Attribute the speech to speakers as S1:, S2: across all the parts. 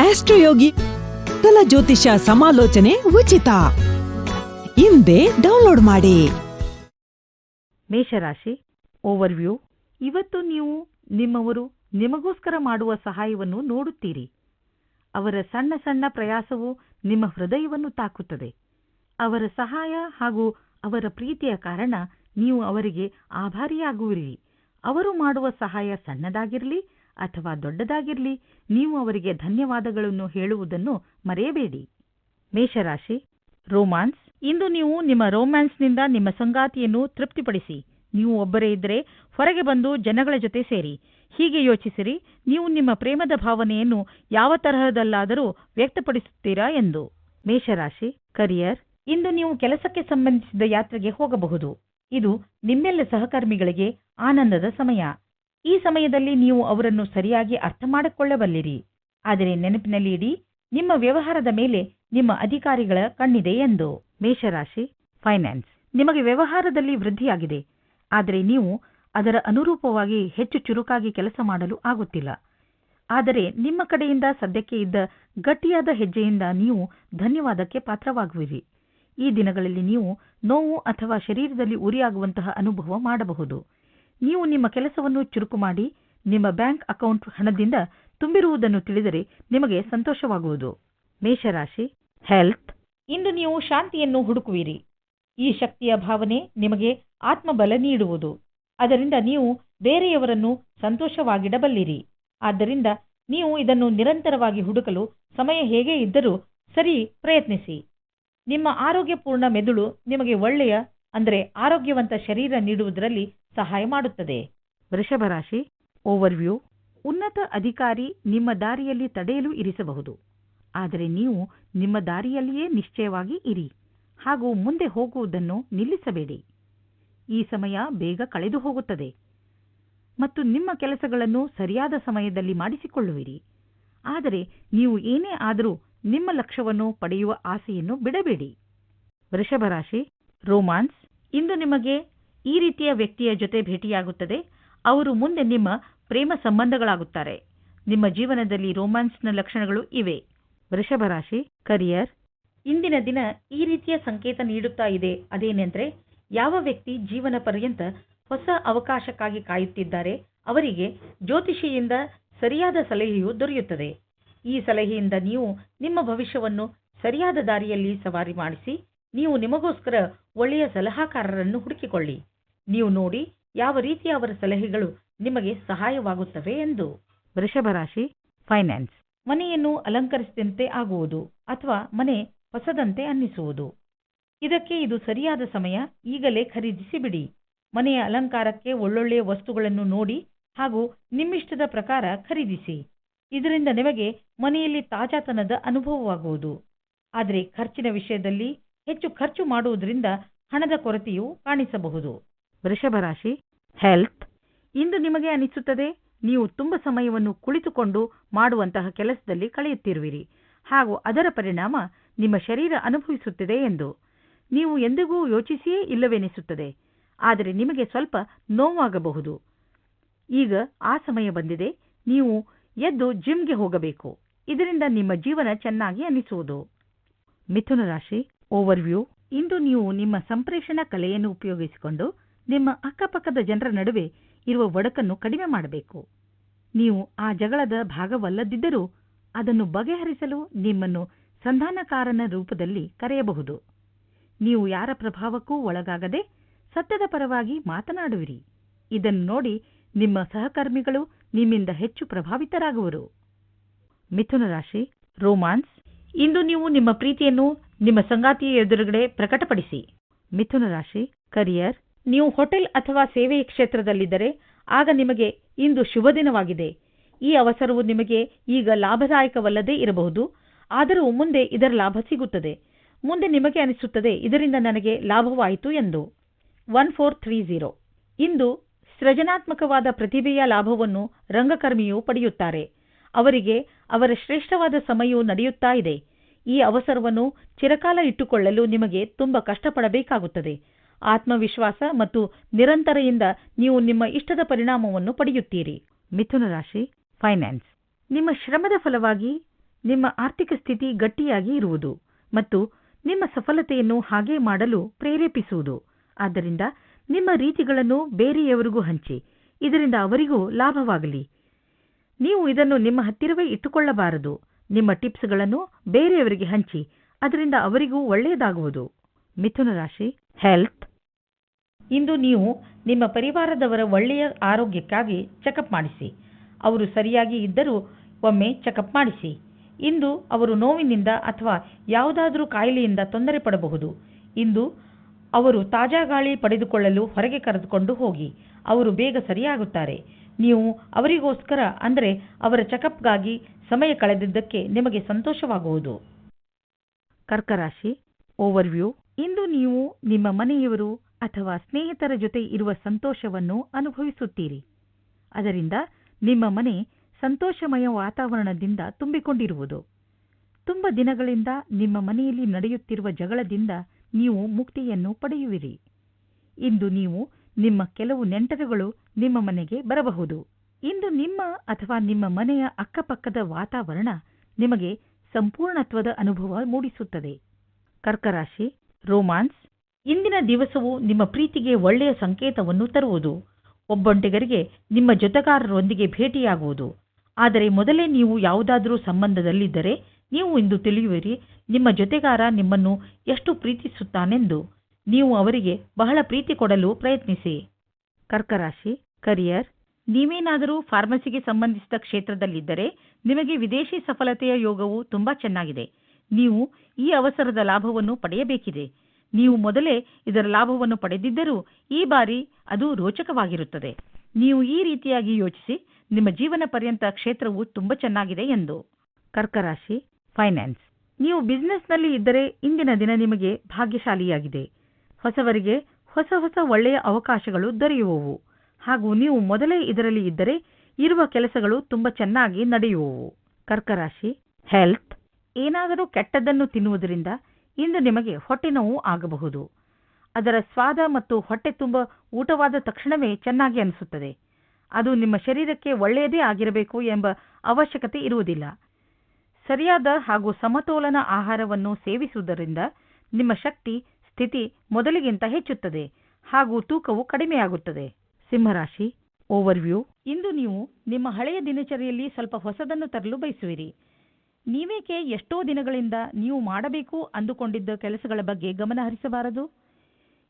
S1: ಆಸ್ಟ್ರೋಯೋಗಿ ಕಲ ಜ್ಯೋತಿಷ ಸಮಾಲೋಚನೆ ಉಚಿತ. ಹಿಂದೆ ಡೌನ್ಲೋಡ್ ಮಾಡಿ.
S2: ಮೇಷರಾಶಿ, ಓವರ್ವ್ಯೂ. ಇವತ್ತು ನೀವು ನಿಮ್ಮವರು ನಿಮಗೋಸ್ಕರ ಮಾಡುವ ಸಹಾಯವನ್ನು ನೋಡುತ್ತೀರಿ. ಅವರ ಸಣ್ಣ ಸಣ್ಣ ಪ್ರಯಾಸವು ನಿಮ್ಮ ಹೃದಯವನ್ನು ತಾಕುತ್ತದೆ. ಅವರ ಸಹಾಯ ಹಾಗೂ ಅವರ ಪ್ರೀತಿಯ ಕಾರಣ ನೀವು ಅವರಿಗೆ ಆಭಾರಿಯಾಗುವಿರಿ. ಅವರು ಮಾಡುವ ಸಹಾಯ ಸಣ್ಣದಾಗಿರಲಿ ಅಥವಾ ದೊಡ್ಡದಾಗಿರಲಿ ನೀವು ಅವರಿಗೆ ಧನ್ಯವಾದಗಳನ್ನು ಹೇಳುವುದನ್ನು ಮರೆಯಬೇಡಿ. ಮೇಷರಾಶಿ ರೋಮ್ಯಾನ್ಸ್ ಇಂದು ನೀವು ನಿಮ್ಮ ರೋಮ್ಯಾನ್ಸ್ನಿಂದ ನಿಮ್ಮ ಸಂಗಾತಿಯನ್ನು ತೃಪ್ತಿಪಡಿಸಿ. ನೀವು ಒಬ್ಬರೇ ಇದ್ದರೆ ಹೊರಗೆ ಬಂದು ಜನಗಳ ಜೊತೆ ಸೇರಿ. ಹೀಗೆ ಯೋಚಿಸಿರಿ, ನೀವು ನಿಮ್ಮ ಪ್ರೇಮದ ಭಾವನೆಯನ್ನು ಯಾವ ತರಹದಲ್ಲಾದರೂ ವ್ಯಕ್ತಪಡಿಸುತ್ತೀರಾ ಎಂದು. ಮೇಷರಾಶಿ, ಕರಿಯರ್. ಇಂದು ನೀವು ಕೆಲಸಕ್ಕೆ ಸಂಬಂಧಿಸಿದ ಯಾತ್ರೆಗೆ ಹೋಗಬಹುದು. ಇದು ನಿಮ್ಮೆಲ್ಲ ಸಹಕರ್ಮಿಗಳಿಗೆ ಆನಂದದ ಸಮಯ. ಈ ಸಮಯದಲ್ಲಿ ನೀವು ಅವರನ್ನು ಸರಿಯಾಗಿ ಅರ್ಥ ಮಾಡಿಕೊಳ್ಳಬಲ್ಲಿರಿ. ಆದರೆ ನೆನಪಿನಲ್ಲಿ ಇಡಿ, ನಿಮ್ಮ ವ್ಯವಹಾರದ ಮೇಲೆ ನಿಮ್ಮ ಅಧಿಕಾರಿಗಳ ಕಣ್ಣಿದೆ ಎಂದು. ಮೇಷರಾಶಿ ಫೈನಾನ್ಸ್ ನಿಮಗೆ ವ್ಯವಹಾರದಲ್ಲಿ ವೃದ್ಧಿಯಾಗಿದೆ. ಆದರೆ ನೀವು ಅದರ ಅನುರೂಪವಾಗಿ ಹೆಚ್ಚು ಚುರುಕಾಗಿ ಕೆಲಸ ಮಾಡಲು ಆಗುತ್ತಿಲ್ಲ. ಆದರೆ ನಿಮ್ಮ ಕಡೆಯಿಂದ ಸದ್ಯಕ್ಕೆ ಇದ್ದ ಗಟ್ಟಿಯಾದ ಹೆಜ್ಜೆಯಿಂದ ನೀವು ಧನ್ಯವಾದಕ್ಕೆ ಪಾತ್ರವಾಗುವಿರಿ. ಈ ದಿನಗಳಲ್ಲಿ ನೀವು ನೋವು ಅಥವಾ ಶರೀರದಲ್ಲಿ ಉರಿಯಾಗುವಂತಹ ಅನುಭವ ಮಾಡಬಹುದು. ನೀವು ನಿಮ್ಮ ಕೆಲಸವನ್ನು ಚುರುಕು ಮಾಡಿ ನಿಮ್ಮ ಬ್ಯಾಂಕ್ ಅಕೌಂಟ್ ಹಣದಿಂದ ತುಂಬಿರುವುದನ್ನು ತಿಳಿದರೆ ನಿಮಗೆ ಸಂತೋಷವಾಗುವುದು. ಮೇಷರಾಶಿ ಹೆಲ್ತ್ ಇಂದು ನೀವು ಶಾಂತಿಯನ್ನು ಹುಡುಕುವಿರಿ. ಈ ಶಕ್ತಿಯ ಭಾವನೆ ನಿಮಗೆ ಆತ್ಮಬಲ ನೀಡುವುದು. ಅದರಿಂದ ನೀವು ಬೇರೆಯವರನ್ನು ಸಂತೋಷವಾಗಿಡಬಲ್ಲಿರಿ. ಆದ್ದರಿಂದ ನೀವು ಇದನ್ನು ನಿರಂತರವಾಗಿ ಹುಡುಕಲು ಸಮಯ ಹೇಗೆ ಇದ್ದರೂ ಸರಿ ಪ್ರಯತ್ನಿಸಿ. ನಿಮ್ಮ ಆರೋಗ್ಯಪೂರ್ಣ ಮೆದುಳು ನಿಮಗೆ ಒಳ್ಳೆಯ, ಅಂದರೆ ಆರೋಗ್ಯವಂತ ಶರೀರ ನೀಡುವುದರಲ್ಲಿ ಸಹಾಯ ಮಾಡುತ್ತದೆ. ವೃಷಭ ರಾಶಿ ಓವರ್ವ್ಯೂ ಉನ್ನತ ಅಧಿಕಾರಿ ನಿಮ್ಮ ದಾರಿಯಲ್ಲಿ ತಡೆಯಲು ಇರಿಸಬಹುದು. ಆದರೆ ನೀವು ನಿಮ್ಮ ದಾರಿಯಲ್ಲಿಯೇ ನಿಶ್ಚಯವಾಗಿ ಇರಿ ಹಾಗೂ ಮುಂದೆ ಹೋಗುವುದನ್ನು ನಿಲ್ಲಿಸಬೇಡಿ. ಈ ಸಮಯ ಬೇಗ ಕಳೆದು ಹೋಗುತ್ತದೆ. ಮತ್ತು ನಿಮ್ಮ ಕೆಲಸಗಳನ್ನು ಸರಿಯಾದ ಸಮಯದಲ್ಲಿ ಮಾಡಿಸಿಕೊಳ್ಳುವಿರಿ. ಆದರೆ ನೀವು ಏನೇ ಆದರೂ ನಿಮ್ಮ ಲಕ್ಷ್ಯವನ್ನು ಪಡೆಯುವ ಆಸೆಯನ್ನು ಬಿಡಬೇಡಿ. ವೃಷಭ ರಾಶಿ ರೋಮಾನ್ಸ್ ಇಂದು ನಿಮಗೆ ಈ ರೀತಿಯ ವ್ಯಕ್ತಿಯ ಜೊತೆ ಭೇಟಿಯಾಗುತ್ತದೆ. ಅವರು ಮುಂದೆ ನಿಮ್ಮ ಪ್ರೇಮ ಸಂಬಂಧಗಳಾಗುತ್ತಾರೆ. ನಿಮ್ಮ ಜೀವನದಲ್ಲಿ ರೋಮ್ಯಾನ್ಸ್ನ ಲಕ್ಷಣಗಳು ಇವೆ. ವೃಷಭ ರಾಶಿ ಕರಿಯರ್ ಇಂದಿನ ದಿನ ಈ ರೀತಿಯ ಸಂಕೇತ ನೀಡುತ್ತಾ ಇದೆ. ಅದೇನೆಂದರೆ, ಯಾವ ವ್ಯಕ್ತಿ ಜೀವನ ಪರ್ಯಂತ ಹೊಸ ಅವಕಾಶಕ್ಕಾಗಿ ಕಾಯುತ್ತಿದ್ದಾರೆ, ಅವರಿಗೆ ಜ್ಯೋತಿಷಿಯಿಂದ ಸರಿಯಾದ ಸಲಹೆಯು ದೊರೆಯುತ್ತದೆ. ಈ ಸಲಹೆಯಿಂದ ನೀವು ನಿಮ್ಮ ಭವಿಷ್ಯವನ್ನು ಸರಿಯಾದ ದಾರಿಯಲ್ಲಿ ಸವಾರಿ ಮಾಡಿಸಿ, ನೀವು ನಿಮಗೋಸ್ಕರ ಒಳ್ಳೆಯ ಸಲಹಾಕಾರರನ್ನು ಹುಡುಕಿಕೊಳ್ಳಿ. ನೀವು ನೋಡಿ ಯಾವ ರೀತಿ ಅವರ ಸಲಹೆಗಳು ನಿಮಗೆ ಸಹಾಯವಾಗುತ್ತವೆ ಎಂದು. ವೃಷಭ ರಾಶಿ ಫೈನಾನ್ಸ್ ಮನೆಯನ್ನು ಅಲಂಕರಿಸಿದಂತೆ ಆಗುವುದು ಅಥವಾ ಮನೆ ಹೊಸದಂತೆ ಅನ್ನಿಸುವುದು. ಇದಕ್ಕೆ ಇದು ಸರಿಯಾದ ಸಮಯ ಈಗಲೇ ಖರೀದಿಸಿ ಬಿಡಿ ಮನೆಯ ಅಲಂಕಾರಕ್ಕೆ ಒಳ್ಳೊಳ್ಳೆಯ ವಸ್ತುಗಳನ್ನು ನೋಡಿ ಹಾಗೂ ನಿಮ್ಮಿಷ್ಟದ ಪ್ರಕಾರ ಖರೀದಿಸಿ. ಇದರಿಂದ ನಿಮಗೆ ಮನೆಯಲ್ಲಿ ತಾಜಾತನದ ಅನುಭವವಾಗುವುದು. ಆದರೆ ಖರ್ಚಿನ ವಿಷಯದಲ್ಲಿ ಹೆಚ್ಚು ಖರ್ಚು ಮಾಡುವುದರಿಂದ ಹಣದ ಕೊರತೆಯು ಕಾಣಿಸಬಹುದು. ವೃಷಭ ರಾಶಿ ಹೆಲ್ತ್ ಇಂದು ನಿಮಗೆ ಅನಿಸುತ್ತದೆ, ನೀವು ತುಂಬ ಸಮಯವನ್ನು ಕುಳಿತುಕೊಂಡು ಮಾಡುವಂತಹ ಕೆಲಸದಲ್ಲಿ ಕಳೆಯುತ್ತಿರುವಿರಿ. ಹಾಗೂ ಅದರ ಪರಿಣಾಮ ನಿಮ್ಮ ಶರೀರ ಅನುಭವಿಸುತ್ತಿದೆ ಎಂದು. ನೀವು ಎಂದಿಗೂ ಯೋಚಿಸಿಯೇ ಇಲ್ಲವೆನಿಸುತ್ತದೆ, ಆದರೆ ನಿಮಗೆ ಸ್ವಲ್ಪ ನೋವಾಗಬಹುದು. ಈಗ ಆ ಸಮಯ ಬಂದಿದೆ, ನೀವು ಎದ್ದು ಜಿಮ್ಗೆ ಹೋಗಬೇಕು. ಇದರಿಂದ ನಿಮ್ಮ ಜೀವನ ಚೆನ್ನಾಗಿ ಅನಿಸುವುದು. ಮಿಥುನ ರಾಶಿ ಓವರ್ವ್ಯೂ ಇಂದು ನೀವು ನಿಮ್ಮ ಸಂಪ್ರೇಷಣ ಕಲೆಯನ್ನು ಉಪಯೋಗಿಸಿಕೊಂಡು ನಿಮ್ಮ ಅಕ್ಕಪಕ್ಕದ ಜನರ ನಡುವೆ ಇರುವ ಒಡಕನ್ನು ಕಡಿಮೆ ಮಾಡಬೇಕು. ನೀವು ಆ ಜಗಳದ ಭಾಗವಲ್ಲದಿದ್ದರೂ ಅದನ್ನು ಬಗೆಹರಿಸಲು ನಿಮ್ಮನ್ನು ಸಂಧಾನಕಾರನ ರೂಪದಲ್ಲಿ ಕರೆಯಬಹುದು. ನೀವು ಯಾರ ಪ್ರಭಾವಕ್ಕೂ ಒಳಗಾಗದೆ ಸತ್ಯದ ಪರವಾಗಿ ಮಾತನಾಡುವಿರಿ. ಇದನ್ನು ನೋಡಿ ನಿಮ್ಮ ಸಹಕರ್ಮಿಗಳು ನಿಮ್ಮಿಂದ ಹೆಚ್ಚು ಪ್ರಭಾವಿತರಾಗುವರು. ಮಿಥುನ ರಾಶಿ, ರೋಮಾನ್ಸ್. ಇಂದು ನೀವು ನಿಮ್ಮ ಪ್ರೀತಿಯನ್ನು ನಿಮ್ಮ ಸಂಗಾತಿಯ ಎದುರುಗಡೆ ಪ್ರಕಟಪಡಿಸಿ. ಮಿಥುನ ರಾಶಿ, ಕರಿಯರ್. ನೀವು ಹೋಟೆಲ್ ಅಥವಾ ಸೇವೆಯ ಕ್ಷೇತ್ರದಲ್ಲಿದ್ದರೆ ಆಗ ನಿಮಗೆ ಇಂದು ಶುಭ ದಿನವಾಗಿದೆ. ಈ ಅವಸರವು ನಿಮಗೆ ಈಗ ಲಾಭದಾಯಕವಲ್ಲದೇ ಇರಬಹುದು. ಆದರೂ ಮುಂದೆ ಇದರ ಲಾಭ ಸಿಗುತ್ತದೆ. ಮುಂದೆ ನಿಮಗೆ ಅನಿಸುತ್ತದೆ, ಇದರಿಂದ ನನಗೆ ಲಾಭವಾಯಿತು ಎಂದು. ಒನ್ ಫೋರ್ ತ್ರೀ ಝೀರೋ ಇಂದು ಸೃಜನಾತ್ಮಕವಾದ ಪ್ರತಿಭೆಯ ಲಾಭವನ್ನು ರಂಗಕರ್ಮಿಯು ಪಡೆಯುತ್ತಾರೆ. ಅವರಿಗೆ ಅವರ ಶ್ರೇಷ್ಠವಾದ ಸಮಯವು ನಡೆಯುತ್ತಾ ಇದೆ. ಈ ಅವಸರವನ್ನು ಚಿರಕಾಲ ಇಟ್ಟುಕೊಳ್ಳಲು ನಿಮಗೆ ತುಂಬಾ ಕಷ್ಟಪಡಬೇಕಾಗುತ್ತದೆ. ಆತ್ಮವಿಶ್ವಾಸ ಮತ್ತು ನಿರಂತರೆಯಿಂದ ನೀವು ನಿಮ್ಮ ಇಷ್ಟದ ಪರಿಣಾಮವನ್ನು ಪಡೆಯುತ್ತೀರಿ. ಮಿಥುನ ರಾಶಿ ಫೈನಾನ್ಸ್ ನಿಮ್ಮ ಶ್ರಮದ ಫಲವಾಗಿ ನಿಮ್ಮ ಆರ್ಥಿಕ ಸ್ಥಿತಿ ಗಟ್ಟಿಯಾಗಿ ಇರುವುದು ಮತ್ತು ನಿಮ್ಮ ಸಫಲತೆಯನ್ನು ಹಾಗೆ ಮಾಡಲು ಪ್ರೇರೇಪಿಸುವುದು. ಆದ್ದರಿಂದ ನಿಮ್ಮ ರೀತಿಗಳನ್ನು ಬೇರೆಯವರಿಗೂ ಹಂಚಿ, ಇದರಿಂದ ಅವರಿಗೂ ಲಾಭವಾಗಲಿ. ನೀವು ಇದನ್ನು ನಿಮ್ಮ ಹತ್ತಿರವೇ ಇಟ್ಟುಕೊಳ್ಳಬಾರದು. ನಿಮ್ಮ ಟಿಪ್ಸ್ಗಳನ್ನು ಬೇರೆಯವರಿಗೆ ಹಂಚಿ, ಅದರಿಂದ ಅವರಿಗೂ ಒಳ್ಳೆಯದಾಗುವುದು. ಮಿಥುನ ರಾಶಿ ಹೆಲ್ತ್ ಇಂದು ನೀವು ನಿಮ್ಮ ಪರಿವಾರದವರ ಒಳ್ಳೆಯ ಆರೋಗ್ಯಕ್ಕಾಗಿ ಚೆಕಪ್ ಮಾಡಿಸಿ. ಅವರು ಸರಿಯಾಗಿ ಇದ್ದರೂ ಒಮ್ಮೆ ಚೆಕಪ್ ಮಾಡಿಸಿ. ಇಂದು ಅವರು ನೋವಿನಿಂದ ಅಥವಾ ಯಾವುದಾದರೂ ಕಾಯಿಲೆಯಿಂದ ತೊಂದರೆ ಪಡಬಹುದು. ಇಂದು ಅವರು ತಾಜಾ ಗಾಳಿ ಪಡೆದುಕೊಳ್ಳಲು ಹೊರಗೆ ಕರೆದುಕೊಂಡು ಹೋಗಿ. ಅವರು ಬೇಗ ಸರಿಯಾಗುತ್ತಾರೆ. ನೀವು ಅವರಿಗೋಸ್ಕರ ಅಂದರೆ ಅವರ ಚೆಕಪ್ಗಾಗಿ ಸಮಯ ಕಳೆದಿದ್ದಕ್ಕೆ ನಿಮಗೆ ಸಂತೋಷವಾಗುವುದು. ಕರ್ಕರಾಶಿ ಓವರ್ವ್ಯೂ ಇಂದು ನೀವು ನಿಮ್ಮ ಮನೆಯವರು ಅಥವಾ ಸ್ನೇಹಿತರ ಜೊತೆ ಇರುವ ಸಂತೋಷವನ್ನು ಅನುಭವಿಸುತ್ತೀರಿ. ಅದರಿಂದ ನಿಮ್ಮ ಮನೆ ಸಂತೋಷಮಯ ವಾತಾವರಣದಿಂದ ತುಂಬಿಕೊಂಡಿರುವುದು. ತುಂಬ ದಿನಗಳಿಂದ ನಿಮ್ಮ ಮನೆಯಲ್ಲಿ ನಡೆಯುತ್ತಿರುವ ಜಗಳದಿಂದ ನೀವು ಮುಕ್ತಿಯನ್ನು ಪಡೆಯುವಿರಿ. ಇಂದು ನೀವು ನಿಮ್ಮ ಕೆಲವು ನೆಂಟರುಗಳು ನಿಮ್ಮ ಮನೆಗೆ ಬರಬಹುದು. ಇಂದು ನಿಮ್ಮ ಅಥವಾ ನಿಮ್ಮ ಮನೆಯ ಅಕ್ಕಪಕ್ಕದ ವಾತಾವರಣ ನಿಮಗೆ ಸಂಪೂರ್ಣತ್ವದ ಅನುಭವ ಮೂಡಿಸುತ್ತದೆ. ಕರ್ಕರಾಶಿ, ರೋಮಾನ್ಸ್ ಇಂದಿನ ದಿವಸವು ನಿಮ್ಮ ಪ್ರೀತಿಗೆ ಒಳ್ಳೆಯ ಸಂಕೇತವನ್ನು ತರುವುದು. ಒಬ್ಬೊಂಟಿಗರಿಗೆ ನಿಮ್ಮ ಜೊತೆಗಾರರೊಂದಿಗೆ ಭೇಟಿಯಾಗುವುದು. ಆದರೆ ಮೊದಲೇ ನೀವು ಯಾವುದಾದರೂ ಸಂಬಂಧದಲ್ಲಿದ್ದರೆ ನೀವು ಇಂದು ತಿಳಿಯುವಿರಿ, ನಿಮ್ಮ ಜೊತೆಗಾರ ನಿಮ್ಮನ್ನು ಎಷ್ಟು ಪ್ರೀತಿಸುತ್ತಾನೆಂದು. ನೀವು ಅವರಿಗೆ ಬಹಳ ಪ್ರೀತಿ ಕೊಡಲು ಪ್ರಯತ್ನಿಸಿ. ಕರ್ಕರಾಶಿ, ಕರಿಯರ್, ನೀವೇನಾದರೂ ಫಾರ್ಮಸಿಗೆ ಸಂಬಂಧಿಸಿದ ಕ್ಷೇತ್ರದಲ್ಲಿದ್ದರೆ ನಿಮಗೆ ವಿದೇಶಿ ಸಫಲತೆಯ ಯೋಗವು ತುಂಬಾ ಚೆನ್ನಾಗಿದೆ. ನೀವು ಈ ಅವಸರದ ಲಾಭವನ್ನು ಪಡೆಯಬೇಕಿದೆ. ನೀವು ಮೊದಲೇ ಇದರ ಲಾಭವನ್ನು ಪಡೆದಿದ್ದರೂ ಈ ಬಾರಿ ಅದು ರೋಚಕವಾಗಿರುತ್ತದೆ. ನೀವು ಈ ರೀತಿಯಾಗಿ ಯೋಚಿಸಿ ನಿಮ್ಮ ಜೀವನ ಪರ್ಯಂತ ಕ್ಷೇತ್ರವು ತುಂಬಾ ಚೆನ್ನಾಗಿದೆ ಎಂದು. ಕರ್ಕರಾಶಿ, ಫೈನಾನ್ಸ್. ನೀವು ಬಿಸ್ನೆಸ್ನಲ್ಲಿ ಇದ್ದರೆ ಇಂದಿನ ದಿನ ನಿಮಗೆ ಭಾಗ್ಯಶಾಲಿಯಾಗಿದೆ. ಹೊಸವರಿಗೆ ಹೊಸ ಹೊಸ ಒಳ್ಳೆಯ ಅವಕಾಶಗಳು ದೊರೆಯುವವು. ಹಾಗೂ ನೀವು ಮೊದಲೇ ಇದರಲ್ಲಿ ಇದ್ದರೆ ಇರುವ ಕೆಲಸಗಳು ತುಂಬಾ ಚೆನ್ನಾಗಿ ನಡೆಯುವವು. ಕರ್ಕರಾಶಿ, ಹೆಲ್ತ್. ಏನಾದರೂ ಕೆಟ್ಟದ್ದನ್ನು ತಿನ್ನುವುದರಿಂದ ಇಂದು ನಿಮಗೆ ಹೊಟ್ಟೆ ನೋವು ಆಗಬಹುದು. ಅದರ ಸ್ವಾದ ಮತ್ತು ಹೊಟ್ಟೆ ತುಂಬ ಊಟವಾದ ತಕ್ಷಣವೇ ಚೆನ್ನಾಗಿ ಅನಿಸುತ್ತದೆ. ಅದು ನಿಮ್ಮ ಶರೀರಕ್ಕೆ ಒಳ್ಳೆಯದೇ ಆಗಿರಬೇಕು ಎಂಬ ಅವಶ್ಯಕತೆ ಇರುವುದಿಲ್ಲ. ಸರಿಯಾದ ಹಾಗೂ ಸಮತೋಲನ ಆಹಾರವನ್ನು ಸೇವಿಸುವುದರಿಂದ ನಿಮ್ಮ ಶಕ್ತಿ, ಸ್ಥಿತಿ ಮೊದಲಿಗಿಂತ ಹೆಚ್ಚುತ್ತದೆ ಹಾಗೂ ತೂಕವು ಕಡಿಮೆಯಾಗುತ್ತದೆ. ಸಿಂಹರಾಶಿ, ಓವರ್ವ್ಯೂ. ಇಂದು ನೀವು ನಿಮ್ಮ ಹಳೆಯ ದಿನಚರಿಯಲ್ಲಿ ಸ್ವಲ್ಪ ಹೊಸದನ್ನು ತರಲು ಬಯಸುವಿರಿ. ನೀವೇಕೆ ಎಷ್ಟೋ ದಿನಗಳಿಂದ ನೀವು ಮಾಡಬೇಕು ಅಂದುಕೊಂಡಿದ್ದ ಕೆಲಸಗಳ ಬಗ್ಗೆ ಗಮನ ಹರಿಸಬಾರದು?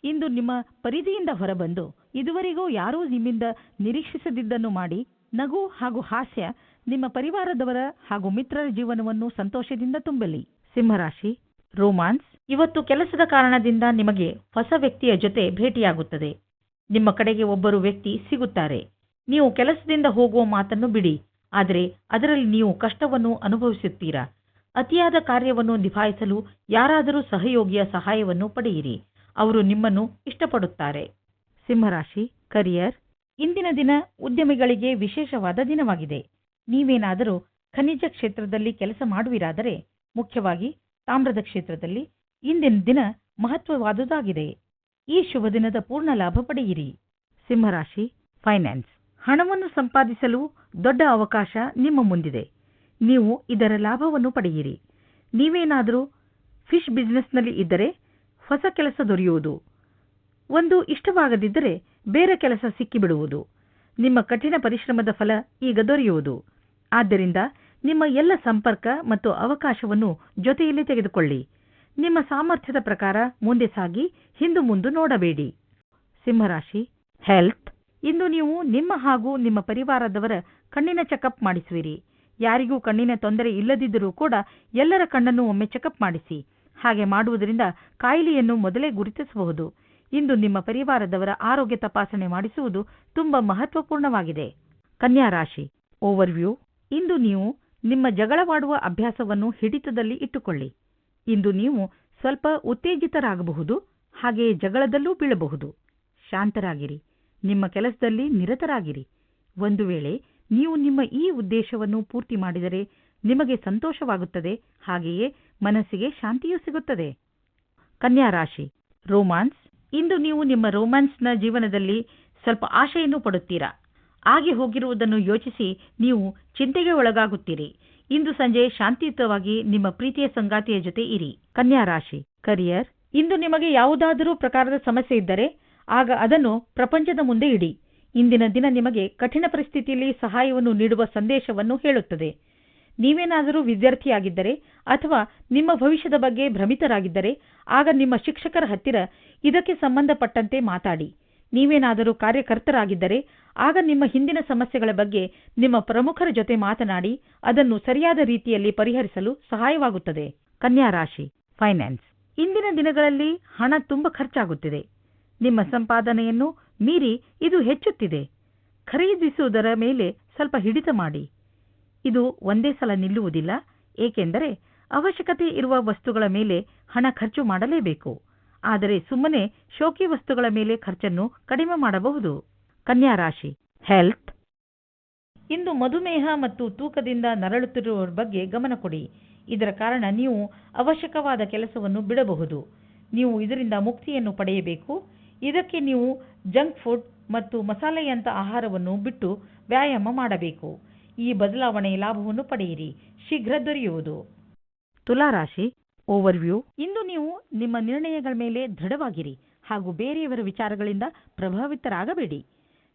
S2: ಇಂದು ನಿಮ್ಮ ಪರಿಧಿಯಿಂದ ಹೊರಬಂದು ಇದುವರೆಗೂ ಯಾರೂ ನಿಮ್ಮಿಂದ ನಿರೀಕ್ಷಿಸದಿದ್ದನ್ನು ಮಾಡಿ ನಗು ಹಾಗೂ ಹಾಸ್ಯ ನಿಮ್ಮ ಪರಿವಾರದವರ ಹಾಗೂ ಮಿತ್ರರ ಜೀವನವನ್ನು ಸಂತೋಷದಿಂದ ತುಂಬಲಿ. ಸಿಂಹರಾಶಿ, ರೋಮಾನ್ಸ್, ಇವತ್ತು ಕೆಲಸದ ಕಾರಣದಿಂದ ನಿಮಗೆ ಹೊಸ ವ್ಯಕ್ತಿಯ ಜೊತೆ ಭೇಟಿಯಾಗುತ್ತದೆ. ನಿಮ್ಮ ಕಡೆಗೆ ಒಬ್ಬರು ವ್ಯಕ್ತಿ ಸಿಗುತ್ತಾರೆ. ನೀವು ಕೆಲಸದಿಂದ ಹೋಗುವ ಮಾತನ್ನು ಬಿಡಿ. ಆದರೆ ಅದರಲ್ಲಿ ನೀವು ಕಷ್ಟವನ್ನು ಅನುಭವಿಸುತ್ತೀರಾ? ಅತಿಯಾದ ಕಾರ್ಯವನ್ನು ನಿಭಾಯಿಸಲು ಯಾರಾದರೂ ಸಹಯೋಗಿಯ ಸಹಾಯವನ್ನು ಪಡೆಯಿರಿ. ಅವರು ನಿಮ್ಮನ್ನು ಇಷ್ಟಪಡುತ್ತಾರೆ. ಸಿಂಹರಾಶಿ ಕರಿಯರ್ ಇಂದಿನ ದಿನ ಉದ್ಯಮಿಗಳಿಗೆ ವಿಶೇಷವಾದ ದಿನವಾಗಿದೆ. ನೀವೇನಾದರೂ ಖನಿಜ ಕ್ಷೇತ್ರದಲ್ಲಿ ಕೆಲಸ ಮಾಡುವಿರಾದರೆ, ಮುಖ್ಯವಾಗಿ ತಾಮ್ರದ ಕ್ಷೇತ್ರದಲ್ಲಿ ಇಂದಿನ ದಿನ ಮಹತ್ವವಾದುದಾಗಿದೆ. ಈ ಶುಭ ದಿನದ ಪೂರ್ಣ ಲಾಭ ಪಡೆಯಿರಿ. ಸಿಂಹರಾಶಿ ಫೈನಾನ್ಸ್ ಹಣವನ್ನು ಸಂಪಾದಿಸಲು ದೊಡ್ಡ ಅವಕಾಶ ನಿಮ್ಮ ಮುಂದಿದೆ. ನೀವು ಇದರ ಲಾಭವನ್ನು ಪಡೆಯಿರಿ. ನೀವೇನಾದರೂ ಫಿಶ್ ಬಿಸ್ನೆಸ್ನಲ್ಲಿ ಇದ್ದರೆ ಹೊಸ ಕೆಲಸ ದೊರೆಯುವುದು. ಒಂದು ಇಷ್ಟವಾಗದಿದ್ದರೆ ಬೇರೆ ಕೆಲಸ ಸಿಕ್ಕಿಬಿಡುವುದು. ನಿಮ್ಮ ಕಠಿಣ ಪರಿಶ್ರಮದ ಫಲ ಈಗ ದೊರೆಯುವುದು. ಆದ್ದರಿಂದ ನಿಮ್ಮ ಎಲ್ಲ ಸಂಪರ್ಕ ಮತ್ತು ಅವಕಾಶವನ್ನು ಜೊತೆಯಲ್ಲಿ ತೆಗೆದುಕೊಳ್ಳಿ. ನಿಮ್ಮ ಸಾಮರ್ಥ್ಯದ ಪ್ರಕಾರ ಮುಂದೆ ಸಾಗಿ, ಹಿಂದು ಮುಂದು ನೋಡಬೇಡಿ. ಸಿಂಹರಾಶಿ ಹೆಲ್ತ್ ಇಂದು ನೀವು ನಿಮ್ಮ ಹಾಗೂ ನಿಮ್ಮ ಪರಿವಾರದವರ ಕಣ್ಣಿನ ಚೆಕಪ್ ಮಾಡಿಸುವಿರಿ. ಯಾರಿಗೂ ಕಣ್ಣಿನ ತೊಂದರೆ ಇಲ್ಲದಿದ್ದರೂ ಕೂಡ ಎಲ್ಲರ ಕಣ್ಣನ್ನು ಒಮ್ಮೆ ಚೆಕಪ್ ಮಾಡಿಸಿ. ಹಾಗೆ ಮಾಡುವುದರಿಂದ ಕಾಯಿಲೆಯನ್ನು ಮೊದಲೇ ಗುರುತಿಸಬಹುದು. ಇಂದು ನಿಮ್ಮ ಪರಿವಾರದವರ ಆರೋಗ್ಯ ತಪಾಸಣೆ ಮಾಡಿಸುವುದು ತುಂಬಾ ಮಹತ್ವಪೂರ್ಣವಾಗಿದೆ. ಕನ್ಯಾ ರಾಶಿ ಓವರ್ವ್ಯೂ ಇಂದು ನೀವು ನಿಮ್ಮ ಜಗಳವಾಡುವ ಅಭ್ಯಾಸವನ್ನು ಹಿಡಿತದಲ್ಲಿ ಇಟ್ಟುಕೊಳ್ಳಿ. ಇಂದು ನೀವು ಸ್ವಲ್ಪ ಉತ್ತೇಜಿತರಾಗಬಹುದು, ಹಾಗೆಯೇ ಜಗಳದಲ್ಲೂ ಬೀಳಬಹುದು. ಶಾಂತರಾಗಿರಿ. ನಿಮ್ಮ ಕೆಲಸದಲ್ಲಿ ನಿರತರಾಗಿರಿ. ಒಂದು ವೇಳೆ ನೀವು ನಿಮ್ಮ ಈ ಉದ್ದೇಶವನ್ನು ಪೂರ್ತಿ ಮಾಡಿದರೆ ನಿಮಗೆ ಸಂತೋಷವಾಗುತ್ತದೆ, ಹಾಗೆಯೇ ಮನಸ್ಸಿಗೆ ಶಾಂತಿಯೂ ಸಿಗುತ್ತದೆ. ಕನ್ಯಾ ರಾಶಿ, ರೋಮಾನ್ಸ್. ಇಂದು ನೀವು ನಿಮ್ಮ ರೋಮ್ಯಾನ್ಸ್ನ ಜೀವನದಲ್ಲಿ ಸ್ವಲ್ಪ ಆಶೆಯನ್ನು ಪಡುತ್ತೀರಾ? ಆಗಿ ಹೋಗಿರುವುದನ್ನು ಯೋಚಿಸಿ ನೀವು ಚಿಂತೆಗೆ ಒಳಗಾಗುತ್ತೀರಿ. ಇಂದು ಸಂಜೆ ಶಾಂತಿಯುತವಾಗಿ ನಿಮ್ಮ ಪ್ರೀತಿಯ ಸಂಗಾತಿಯ ಜೊತೆ ಇರಿ. ಕನ್ಯಾ ರಾಶಿ, ಕರಿಯರ್. ಇಂದು ನಿಮಗೆ ಯಾವುದಾದರೂ ಪ್ರಕಾರದ ಸಮಸ್ಯೆ ಇದ್ದರೆ ಆಗ ಅದನ್ನು ಪ್ರಪಂಚದ ಮುಂದೆ ಇಡಿ. ಇಂದಿನ ದಿನ ನಿಮಗೆ ಕಠಿಣ ಪರಿಸ್ಥಿತಿಯಲ್ಲಿ ಸಹಾಯವನ್ನು ನೀಡುವ ಸಂದೇಶವನ್ನು ಹೇಳುತ್ತದೆ. ನೀವೇನಾದರೂ ವಿದ್ಯಾರ್ಥಿಯಾಗಿದ್ದರೆ ಅಥವಾ ನಿಮ್ಮ ಭವಿಷ್ಯದ ಬಗ್ಗೆ ಭ್ರಮಿತರಾಗಿದ್ದರೆ ಆಗ ನಿಮ್ಮ ಶಿಕ್ಷಕರ ಹತ್ತಿರ ಇದಕ್ಕೆ ಸಂಬಂಧಪಟ್ಟಂತೆ ಮಾತಾಡಿ. ನೀವೇನಾದರೂ ಕಾರ್ಯಕರ್ತರಾಗಿದ್ದರೆ ಆಗ ನಿಮ್ಮ ಹಿಂದಿನ ಸಮಸ್ಯೆಗಳ ಬಗ್ಗೆ ನಿಮ್ಮ ಪ್ರಮುಖರ ಜೊತೆ ಮಾತನಾಡಿ ಅದನ್ನು ಸರಿಯಾದ ರೀತಿಯಲ್ಲಿ ಪರಿಹರಿಸಲು ಸಹಾಯವಾಗುತ್ತದೆ. ಕನ್ಯಾ ರಾಶಿ, ಫೈನಾನ್ಸ್. ಇಂದಿನ ದಿನಗಳಲ್ಲಿ ಹಣ ತುಂಬ ಖರ್ಚಾಗುತ್ತಿದೆ. ನಿಮ್ಮ ಸಂಪಾದನೆಯನ್ನು ಮೀರಿ ಇದು ಹೆಚ್ಚುತ್ತಿದೆ. ಖರೀದಿಸುವುದರ ಮೇಲೆ ಸ್ವಲ್ಪ ಹಿಡಿತ ಮಾಡಿ. ಇದು ಒಂದೇ ಸಲ ನಿಲ್ಲುವುದಿಲ್ಲ, ಏಕೆಂದರೆ ಅವಶ್ಯಕತೆ ಇರುವ ವಸ್ತುಗಳ ಮೇಲೆ ಹಣ ಖರ್ಚು ಮಾಡಲೇಬೇಕು. ಆದರೆ ಸುಮ್ಮನೆ ಶೋಕಿ ವಸ್ತುಗಳ ಮೇಲೆ ಖರ್ಚನ್ನು ಕಡಿಮೆ ಮಾಡಬಹುದು. ಕನ್ಯಾ ರಾಶಿ ಹೆಲ್ತ್ ಇಂದು ಮಧುಮೇಹ ಮತ್ತು ತೂಕದಿಂದ ನರಳುತ್ತಿರುವವರ ಬಗ್ಗೆ ಗಮನ ಕೊಡಿ. ಇದರ ಕಾರಣ ನೀವು ಅವಶ್ಯಕವಾದ ಕೆಲಸವನ್ನು ಬಿಡಬಹುದು. ನೀವು ಇದರಿಂದ ಮುಕ್ತಿಯನ್ನು ಪಡೆಯಬೇಕು. ಇದಕ್ಕೆ ನೀವು ಜಂಕ್ ಫುಡ್ ಮತ್ತು ಮಸಾಲೆಯಂಥ ಆಹಾರವನ್ನು ಬಿಟ್ಟು ವ್ಯಾಯಾಮ ಮಾಡಬೇಕು. ಈ ಬದಲಾವಣೆಯ ಲಾಭವನ್ನು ಪಡೆಯಿರಿ. ಶೀಘ್ರ ದೊರೆಯುವುದು. ತುಲಾರಾಶಿ ಓವರ್ವ್ಯೂ ಇಂದು ನೀವು ನಿಮ್ಮ ನಿರ್ಣಯಗಳ ಮೇಲೆ ದೃಢವಾಗಿರಿ ಹಾಗೂ ಬೇರೆಯವರ ವಿಚಾರಗಳಿಂದ ಪ್ರಭಾವಿತರಾಗಬೇಡಿ.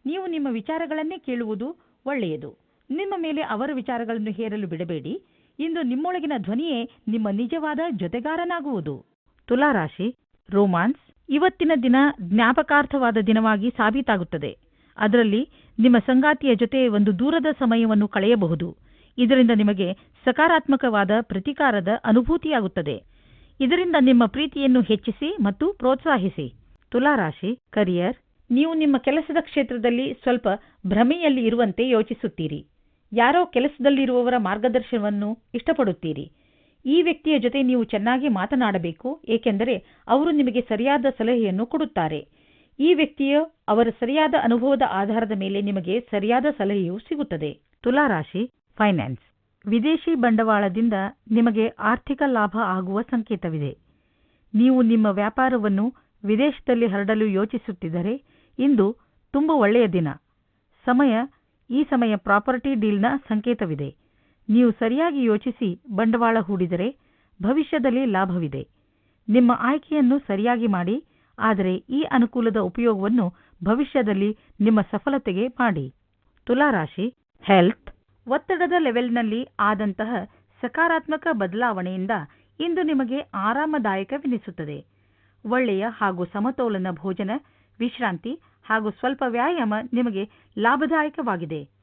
S2: ನೀವು ನಿಮ್ಮ ವಿಚಾರಗಳನ್ನೇ ಕೇಳುವುದು ಒಳ್ಳೆಯದು. ನಿಮ್ಮ ಮೇಲೆ ಅವರ ವಿಚಾರಗಳನ್ನು ಹೇರಲು ಬಿಡಬೇಡಿ. ಇಂದು ನಿಮ್ಮೊಳಗಿನ ಧ್ವನಿಯೇ ನಿಮ್ಮ ನಿಜವಾದ ಜೊತೆಗಾರನಾಗುವುದು. ತುಲಾರಾಶಿ ರೋಮಾನ್ಸ್ ಇವತ್ತಿನ ದಿನ ಜ್ಞಾಪಕಾರ್ಥವಾದ ದಿನವಾಗಿ ಸಾಬೀತಾಗುತ್ತದೆ. ಅದರಲ್ಲಿ ನಿಮ್ಮ ಸಂಗಾತಿಯ ಜೊತೆ ಒಂದು ದೂರದ ಸಮಯವನ್ನು ಕಳೆಯಬಹುದು. ಇದರಿಂದ ನಿಮಗೆ ಸಕಾರಾತ್ಮಕವಾದ ಪ್ರತಿಕಾರದ ಅನುಭೂತಿಯಾಗುತ್ತದೆ. ಇದರಿಂದ ನಿಮ್ಮ ಪ್ರೀತಿಯನ್ನು ಹೆಚ್ಚಿಸಿ ಮತ್ತು ಪ್ರೋತ್ಸಾಹಿಸಿ. ತುಲಾರಾಶಿ ಕರಿಯರ್ ನೀವು ನಿಮ್ಮ ಕೆಲಸದ ಕ್ಷೇತ್ರದಲ್ಲಿ ಸ್ವಲ್ಪ ಭ್ರಮೆಯಲ್ಲಿ ಇರುವಂತೆ ಯೋಚಿಸುತ್ತೀರಿ. ಯಾರೋ ಕೆಲಸದಲ್ಲಿರುವವರ ಮಾರ್ಗದರ್ಶನವನ್ನು ಇಷ್ಟಪಡುತ್ತೀರಿ. ಈ ವ್ಯಕ್ತಿಯ ಜೊತೆ ನೀವು ಚೆನ್ನಾಗಿ ಮಾತನಾಡಬೇಕು, ಏಕೆಂದರೆ ಅವರು ನಿಮಗೆ ಸರಿಯಾದ ಸಲಹೆಯನ್ನು ಕೊಡುತ್ತಾರೆ. ಈ ವ್ಯಕ್ತಿಯು ಅವರ ಸರಿಯಾದ ಅನುಭವದ ಆಧಾರದ ಮೇಲೆ ನಿಮಗೆ ಸರಿಯಾದ ಸಲಹೆಯು ಸಿಗುತ್ತದೆ. ತುಲಾರಾಶಿ ಫೈನಾನ್ಸ್ ವಿದೇಶಿ ಬಂಡವಾಳದಿಂದ ನಿಮಗೆ ಆರ್ಥಿಕ ಲಾಭ ಆಗುವ ಸಂಕೇತವಿದೆ. ನೀವು ನಿಮ್ಮ ವ್ಯಾಪಾರವನ್ನು ವಿದೇಶದಲ್ಲಿ ಹರಡಲು ಯೋಚಿಸುತ್ತಿದ್ದರೆ, ಇಂದು ತುಂಬ ಒಳ್ಳೆಯ ದಿನ. ಸಮಯ, ಈ ಸಮಯ ಪ್ರಾಪರ್ಟಿ ಡೀಲ್ನ ಸಂಕೇತವಿದೆ. ನೀವು ಸರಿಯಾಗಿ ಯೋಚಿಸಿ ಬಂಡವಾಳ ಹೂಡಿದರೆ ಭವಿಷ್ಯದಲ್ಲಿ ಲಾಭವಿದೆ. ನಿಮ್ಮ ಆಯ್ಕೆಯನ್ನು ಸರಿಯಾಗಿ ಮಾಡಿ, ಆದರೆ ಈ ಅನುಕೂಲದ ಉಪಯೋಗವನ್ನು ಭವಿಷ್ಯದಲ್ಲಿ ನಿಮ್ಮ ಸಫಲತೆಗೆ ಮಾಡಿ. ತುಲಾರಾಶಿ, ಹೆಲ್ತ್, ಒತ್ತಡದ ಲೆವೆಲ್ನಲ್ಲಿ ಆದಂತಹ ಸಕಾರಾತ್ಮಕ ಬದಲಾವಣೆಯಿಂದ ಇಂದು ನಿಮಗೆ ಆರಾಮದಾಯಕವೆನಿಸುತ್ತದೆ. ಒಳ್ಳೆಯ ಹಾಗೂ ಸಮತೋಲನ ಭೋಜನ, ವಿಶ್ರಾಂತಿ ಹಾಗೂ ಸ್ವಲ್ಪ ವ್ಯಾಯಾಮ ನಿಮಗೆ ಲಾಭದಾಯಕವಾಗಿದೆ.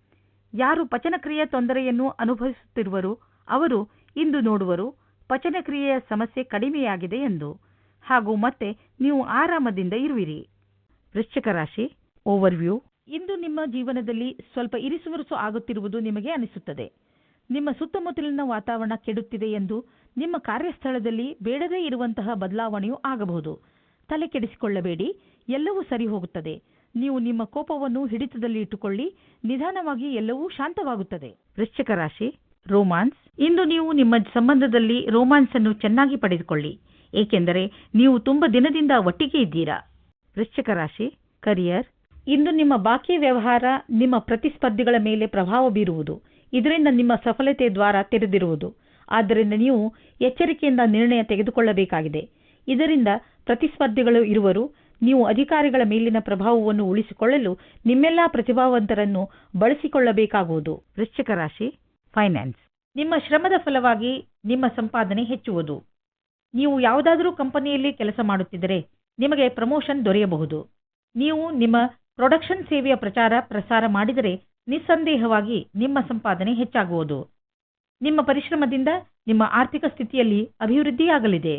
S2: ಯಾರು ಪಚನಕ್ರಿಯೆ ತೊಂದರೆಯನ್ನು ಅನುಭವಿಸುತ್ತಿರುವರು ಅವರು ಇಂದು ನೋಡುವರು ಪಚನಕ್ರಿಯೆಯ ಸಮಸ್ಯೆ ಕಡಿಮೆಯಾಗಿದೆ ಎಂದು. ಹಾಗೂ ಮತ್ತೆ ನೀವು ಆರಾಮದಿಂದ ಇರುವಿರಿ. ವೃಶ್ಚಿಕ ರಾಶಿ ಓವರ್ವ್ಯೂ ಇಂದು ನಿಮ್ಮ ಜೀವನದಲ್ಲಿ ಸ್ವಲ್ಪ ಇರಿಸುವರಿಸು ಆಗುತ್ತಿರುವುದು ನಿಮಗೆ ಅನಿಸುತ್ತದೆ. ನಿಮ್ಮ ಸುತ್ತಮುತ್ತಲಿನ ವಾತಾವರಣ ಕೆಡುತ್ತಿದೆ ಎಂದು ನಿಮ್ಮ ಕಾರ್ಯಸ್ಥಳದಲ್ಲಿ ಬೇಡದೇ ಇರುವಂತಹ ಬದಲಾವಣೆಯೂ ಆಗಬಹುದು. ತಲೆ ಕೆಡಿಸಿಕೊಳ್ಳಬೇಡಿ, ಎಲ್ಲವೂ ಸರಿ ಹೋಗುತ್ತದೆ. ನೀವು ನಿಮ್ಮ ಕೋಪವನ್ನು ಹಿಡಿತದಲ್ಲಿ ಇಟ್ಟುಕೊಳ್ಳಿ. ನಿಧಾನವಾಗಿ ಎಲ್ಲವೂ ಶಾಂತವಾಗುತ್ತದೆ. ವೃಶ್ಚಿಕ ರಾಶಿ, ರೋಮಾನ್ಸ್. ಇಂದು ನೀವು ನಿಮ್ಮ ಸಂಬಂಧದಲ್ಲಿ ರೋಮಾನ್ಸ್ ಅನ್ನು ಚೆನ್ನಾಗಿ ಪಡೆದುಕೊಳ್ಳಿ. ಏಕೆಂದರೆ ನೀವು ತುಂಬಾ ದಿನದಿಂದ ಒಟ್ಟಿಗೆ ಇದ್ದೀರಾ. ವೃಶ್ಚಿಕ ರಾಶಿ, ಕರಿಯರ್. ಇಂದು ನಿಮ್ಮ ಬಾಕಿ ವ್ಯವಹಾರ, ನಿಮ್ಮ ಪ್ರತಿಸ್ಪರ್ಧಿಗಳ ಮೇಲೆ ಪ್ರಭಾವ ಬೀರುವುದು. ಇದರಿಂದ ನಿಮ್ಮ ಸಫಲತೆ ದ್ವಾರ ತೆರೆದಿರುವುದು. ಆದ್ದರಿಂದ ನೀವು ಎಚ್ಚರಿಕೆಯಿಂದ ನಿರ್ಣಯ ತೆಗೆದುಕೊಳ್ಳಬೇಕಾಗಿದೆ. ಇದರಿಂದ ಪ್ರತಿಸ್ಪರ್ಧಿಗಳು ಇರುವರು. ನೀವು ಅಧಿಕಾರಿಗಳ ಮೇಲಿನ ಪ್ರಭಾವವನ್ನು ಉಳಿಸಿಕೊಳ್ಳಲು ನಿಮ್ಮೆಲ್ಲಾ ಪ್ರತಿಭಾವಂತರನ್ನು ಬಳಸಿಕೊಳ್ಳಬೇಕಾಗುವುದು. ವೃಶ್ಚಿಕ ರಾಶಿ ಫೈನಾನ್ಸ್ ನಿಮ್ಮ ಶ್ರಮದ ಫಲವಾಗಿ ನಿಮ್ಮ ಸಂಪಾದನೆ ಹೆಚ್ಚುವುದು. ನೀವು ಯಾವುದಾದರೂ ಕಂಪನಿಯಲ್ಲಿ ಕೆಲಸ ಮಾಡುತ್ತಿದ್ದರೆ ನಿಮಗೆ ಪ್ರಮೋಷನ್ ದೊರೆಯಬಹುದು. ನೀವು ನಿಮ್ಮ ಪ್ರೊಡಕ್ಷನ್ ಸೇವೆಯ ಪ್ರಚಾರ ಪ್ರಸಾರ ಮಾಡಿದರೆ ನಿಸ್ಸಂದೇಹವಾಗಿ ನಿಮ್ಮ ಸಂಪಾದನೆ ಹೆಚ್ಚಾಗುವುದು. ನಿಮ್ಮ ಪರಿಶ್ರಮದಿಂದ ನಿಮ್ಮ ಆರ್ಥಿಕ ಸ್ಥಿತಿಯಲ್ಲಿ ಅಭಿವೃದ್ಧಿಯಾಗಲಿದೆ.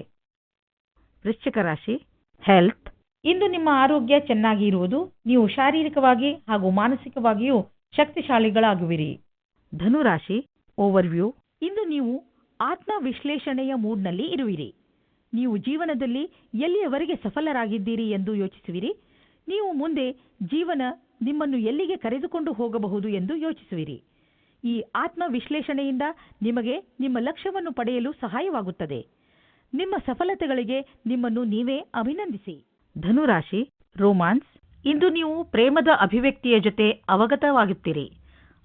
S2: ವೃಶ್ಚಿಕ ರಾಶಿ ಹೆಲ್ತ್ ಇಂದು ನಿಮ್ಮ ಆರೋಗ್ಯ ಚೆನ್ನಾಗಿ ಇರುವುದು ನೀವು ಶಾರೀರಿಕವಾಗಿ ಹಾಗೂ ಮಾನಸಿಕವಾಗಿಯೂ ಶಕ್ತಿಶಾಲಿಗಳಾಗುವಿರಿ. ಧನುರಾಶಿ ಓವರ್ವ್ಯೂ ಇಂದು ನೀವು ಆತ್ಮ ವಿಶ್ಲೇಷಣೆಯ ಮೂಡ್ನಲ್ಲಿ ಇರುವಿರಿ. ನೀವು ಜೀವನದಲ್ಲಿ ಎಲ್ಲಿಯವರೆಗೆ ಸಫಲರಾಗಿದ್ದೀರಿ ಎಂದು ಯೋಚಿಸುವಿರಿ. ನೀವು ಮುಂದೆ ಜೀವನ ನಿಮ್ಮನ್ನು ಎಲ್ಲಿಗೆ ಕರೆದುಕೊಂಡು ಹೋಗಬಹುದು ಎಂದು ಯೋಚಿಸುವಿರಿ. ಈ ಆತ್ಮ ವಿಶ್ಲೇಷಣೆಯಿಂದ ನಿಮಗೆ ನಿಮ್ಮ ಲಕ್ಷ್ಯವನ್ನು ಪಡೆಯಲು ಸಹಾಯವಾಗುತ್ತದೆ. ನಿಮ್ಮ ಸಫಲತೆಗಳಿಗೆ ನಿಮ್ಮನ್ನು ನೀವೇ ಅಭಿನಂದಿಸಿ. ಧನುರಾಶಿ, ರೋಮಾನ್ಸ್, ಇಂದು ನೀವು ಪ್ರೇಮದ ಅಭಿವ್ಯಕ್ತಿಯ ಜೊತೆ ಅವಗತವಾಗುತ್ತೀರಿ